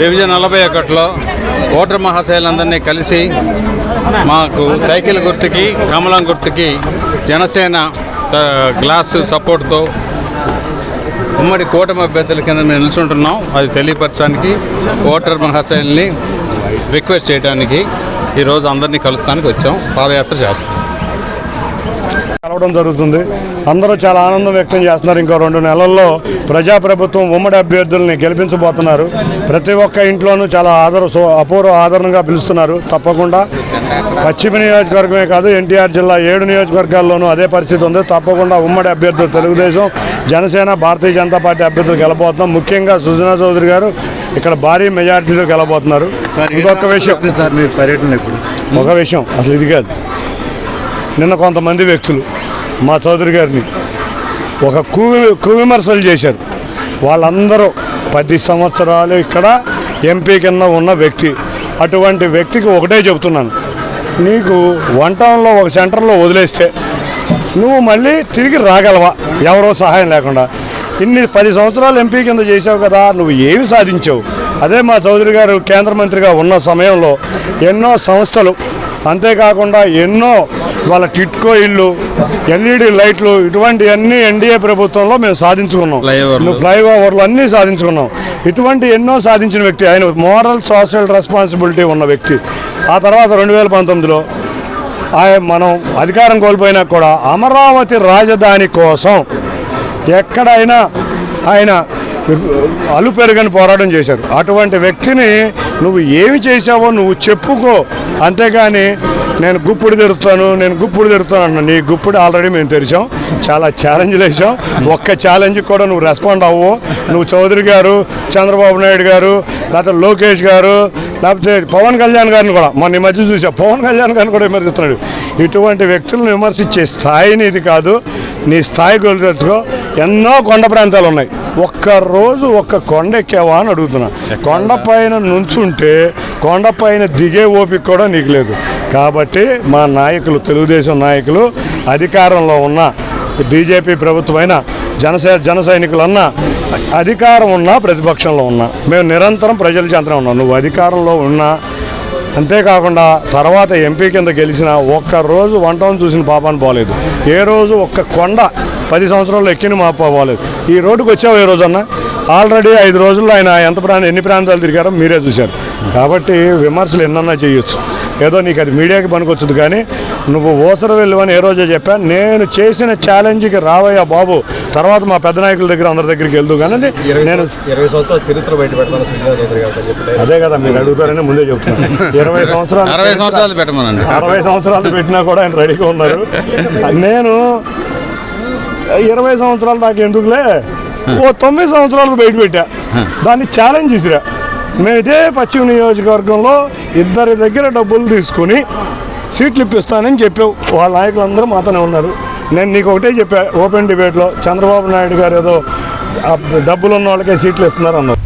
Division నలభై ఒకటిలో voter మహాశైలందరినీ కలిసి మాకు సైకిల్ గుర్తుకి కమలం గుర్తుకి జనసేన గ్లాసు గ్లాస్ సపోర్ట్తో ఉమ్మడి కూటమి అభ్యర్థుల కింద మేము నిల్చుంటున్నాం. అది తెలియపరచడానికి ఓటర్ మహాశైల్ని రిక్వెస్ట్ చేయడానికి ఈరోజు అందరినీ కలుస్తానికి వచ్చాం. పాదయాత్ర చేస్తాం. కలవడం జరుగుతుంది. అందరూ చాలా ఆనందం వ్యక్తం చేస్తున్నారు. ఇంకో రెండు నెలల్లో ప్రజాప్రభుత్వం ఉమ్మడి అభ్యర్థుల్ని గెలిపించబోతున్నారు. ప్రతి ఒక్క ఇంట్లోనూ చాలా ఆదర అపూర్వ ఆదరణగా పిలుస్తున్నారు. తప్పకుండా పశ్చిమ నియోజకవర్గమే కాదు ఎన్టీఆర్ జిల్లా ఏడు నియోజకవర్గాల్లోనూ అదే పరిస్థితి ఉంది. తప్పకుండా ఉమ్మడి అభ్యర్థులు తెలుగుదేశం జనసేన భారతీయ జనతా పార్టీ అభ్యర్థులు గెలబోతున్నాం. ముఖ్యంగా సుజనా చౌదరి గారు ఇక్కడ భారీ మెజార్టీలో గెలబోతున్నారు. ఇంకొక విషయం. సార్ పర్యటన ఒక విషయం. అసలు ఇది కాదు. నిన్న కొంతమంది వ్యక్తులు మా చౌదరి గారిని ఒక కువి కువిమర్శలు చేశారు. వాళ్ళందరూ పది సంవత్సరాలు ఇక్కడ ఎంపీ కింద ఉన్న వ్యక్తి. అటువంటి వ్యక్తికి ఒకటే చెబుతున్నాను. నీకు వన్ టౌన్లో ఒక సెంటర్లో వదిలేస్తే నువ్వు మళ్ళీ తిరిగి రాగలవా? ఎవరో సహాయం లేకుండా. ఇన్ని పది సంవత్సరాలు ఎంపీ కింద చేసావు కదా నువ్వు ఏమి సాధించావు? అదే మా చౌదరి గారు కేంద్ర మంత్రిగా ఉన్న సమయంలో ఎన్నో సంస్థలు అంతేకాకుండా ఎన్నో వాళ్ళ టిట్కో ఇల్లు ఎల్ఈడి లైట్లు ఇటువంటివన్నీ ఎన్డీఏ ప్రభుత్వంలో మేము సాధించుకున్నాం. ఫ్లైఓవర్లు. నువ్వు ఫ్లైఓవర్లు అన్నీ సాధించుకున్నాం. ఇటువంటి ఎన్నో సాధించిన వ్యక్తి ఆయన మోరల్ సోషల్ రెస్పాన్సిబిలిటీ ఉన్న వ్యక్తి. ఆ తర్వాత రెండు వేల పంతొమ్మిదిలో ఆయన మనం అధికారం కోల్పోయినా కూడా అమరావతి రాజధాని కోసం ఎక్కడైనా ఆయన అలు పెరుగని పోరాటం చేశారు. అటువంటి వ్యక్తిని నువ్వు ఏమి చేశావో నువ్వు చెప్పుకో. అంతేగాని నేను గుప్పుడు తెరుస్తాను నేను గుప్పుడు తెరుస్తాను అన్న నీ గుప్పుడు ఆల్రెడీ మేము తెరిచాం. చాలా ఛాలెంజ్లు వేసాం ఒక్క ఛాలెంజ్ కూడా నువ్వు రెస్పాండ్ అవ్వు. నువ్వు చౌదరి గారు చంద్రబాబు నాయుడు గారు లేకపోతే లోకేష్ గారు లేకపోతే పవన్ కళ్యాణ్ గారిని కూడా మొన్న ఈ మధ్య చూసా పవన్ కళ్యాణ్ గారిని కూడా విమర్శిస్తున్నాడు. ఇటువంటి వ్యక్తులను విమర్శించే స్థాయిని ఇది కాదు. నీ స్థాయి గోలు ఎన్నో కొండ ప్రాంతాలు ఉన్నాయి. ఒక్క రోజు ఒక్క కొండ ఎక్కావా అని అడుగుతున్నా. కొండపైన నుంచుంటే కొండపైన దిగే ఓపిక కూడా నీకు లేదు. కాబట్టి మా నాయకులు తెలుగుదేశం నాయకులు అధికారంలో ఉన్న బీజేపీ ప్రభుత్వమైన జనసే జన సైనికులన్నా అధికారం ఉన్నా ప్రతిపక్షంలో ఉన్నా. మేము నిరంతరం ప్రజల చెంతనే ఉన్నాం. నువ్వు అధికారంలో ఉన్నా అంతేకాకుండా తర్వాత ఎంపీ కింద గెలిచిన ఒక్క రోజు చూసిన పాపాన్ని పోలేదు. ఏ రోజు ఒక్క కొండ పది సంవత్సరాల్లో ఎక్కిన మా పోలేదు. ఈ రోడ్డుకు వచ్చావు ఏ రోజన్నా? ఆల్రెడీ ఐదు రోజుల్లో ఆయన ఎంత ప్రాంతం ఎన్ని ప్రాంతాలు తిరిగారో మీరే చూశారు. కాబట్టి విమర్శలు ఎన్నన్నా చేయొచ్చు. ఏదో నీకు అది మీడియాకి పనికొచ్చుది కానీ నువ్వు ఓసర వెళ్ళవని ఏ రోజో చెప్పా. నేను చేసిన ఛాలెంజ్కి రావయ్యా బాబు. తర్వాత మా పెద్ద నాయకుల దగ్గర అందరి దగ్గరికి వెళ్దు కానీ నేను ఇరవై సంవత్సరాల చరిత్ర బయట పెడతాను అదే కదా మీరు అడుగుతారని ముందే చెప్తున్నాను. ఇరవై సంవత్సరాలు అరవై సంవత్సరాలు పెట్టమనండి. అరవై సంవత్సరాలు పెట్టినా కూడా ఆయన రెడీగా ఉన్నారు. నేను ఇరవై సంవత్సరాల దాకా ఎందుకులే? ఓ తొమ్మిది సంవత్సరాలు బయట పెట్టా. దాన్ని ఛాలెంజ్ చేసిరా. మేదే పశ్చిమ నియోజకవర్గంలో ఇద్దరి దగ్గర డబ్బులు తీసుకుని సీట్లు ఇప్పిస్తానని చెప్పావు. వాళ్ళ నాయకులందరూ మాతోనే ఉన్నారు. నేను నీకు ఒకటే చెప్పా ఓపెన్ డిబేట్లో చంద్రబాబు నాయుడు గారు ఏదో డబ్బులు ఉన్న వాళ్ళకే సీట్లు ఇస్తున్నారు అన్నారు